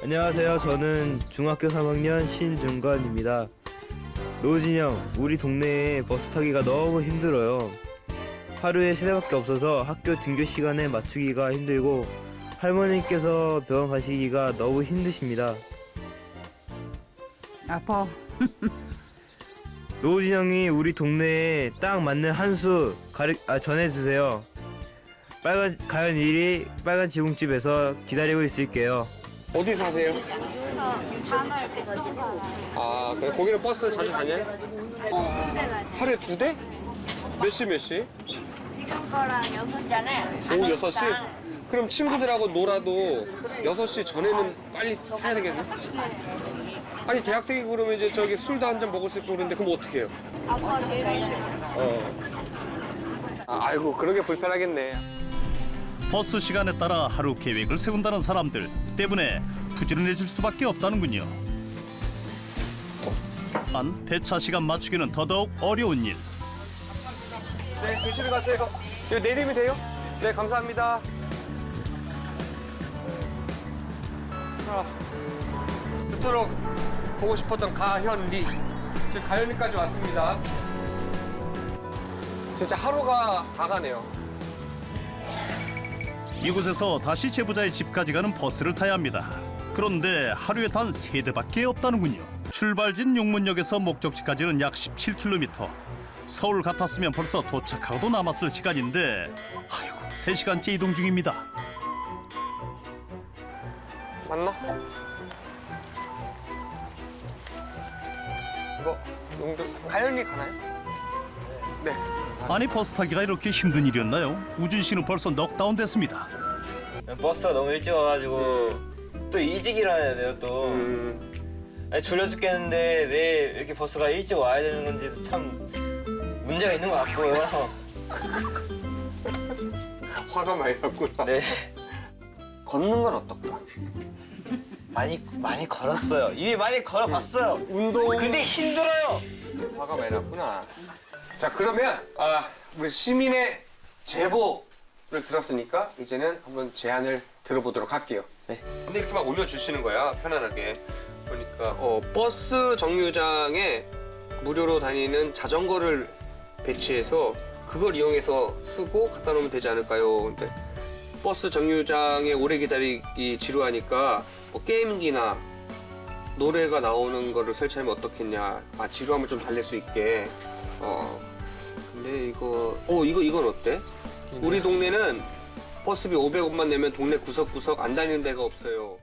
안녕하세요. 저는 중학교 3학년 신중건입니다. 노진이 형, 우리 동네에 버스 타기가 너무 힘들어요. 하루에 세 대밖에 없어서 학교 등교 시간에 맞추기가 힘들고 할머니께서 병원 가시기가 너무 힘드십니다. 아파. 노진 형이 우리 동네에 딱 맞는 한수 가르 아, 전해주세요. 빨간 가연 일이 빨간 지붕집에서 기다리고 있을게요. 어디 사세요? 단월 백종사 아, 그래. 거기는 버스 자주 다녀요? 두대 다녀요. 하루에 두 대? 몇 시, 몇 시? 지금 거랑 6시잖아요. 오후 6시? 그럼 친구들하고 놀아도 6시 전에는 빨리 타야 되겠네? 아니, 대학생이고 그러면 이제 저기 술도 한 잔 먹을 수 있고 그러는데 그럼 어떻게 해요? 아빠 데리시고 어. 아, 아이고, 그런 게 불편하겠네. 버스 시간에 따라 하루 계획을 세운다는 사람들 때문에 부지런해질 수밖에 없다는군요. 한 배차 시간 맞추기는 더더욱 어려운 일. 네, 조심히 가세요. 이거 내리면 돼요? 네, 감사합니다. 자, 그토록 보고 싶었던 가현리. 지금 가현리까지 왔습니다. 진짜 하루가 다 가네요. 이곳에서 다시 제보자의 집까지 가는 버스를 타야 합니다. 그런데 하루에 단 세 대밖에 없다는군요. 출발진 용문역에서 목적지까지는 약 17km. 서울 같았으면 벌써 도착하고도 남았을 시간인데 아이고 3시간째 이동 중입니다. 맞나? 이거 용도 가현리 가나요? 네. 아니 버스 타기가 이렇게 힘든 일이었나요? 우준 씨는 벌써 넉다운 됐습니다. 버스가 너무 일찍 와가지고 또 일찍 일어나야 돼요 또. 음, 아니, 졸려 죽겠는데 왜 이렇게 버스가 일찍 와야 되는 건지도 참 문제가 있는 것 같고요. 화가 많이 났구나. 네. 걷는 건 어떨까? 많이 많이 걸었어요. 이미 많이 걸어봤어요. 운동. 근데 힘들어요. 화가 많이 났구나. 자, 그러면 아, 우리 시민의 제보를 들었으니까 이제는 한번 제안을 들어보도록 할게요. 네. 근데 이렇게 막 올려주시는 거야, 편안하게. 보니까 어, 버스 정류장에 무료로 다니는 자전거를 배치해서 그걸 이용해서 쓰고 갖다 놓으면 되지 않을까요? 근데 버스 정류장에 오래 기다리기 지루하니까 뭐 게임기나 노래가 나오는 거를 설치하면 어떻겠냐. 아, 지루함을 좀 달랠 수 있게. 어. 근데 이거, 어, 이거, 이건 어때? 우리 동네는 버스비 500원만 내면 동네 구석구석 안 다니는 데가 없어요.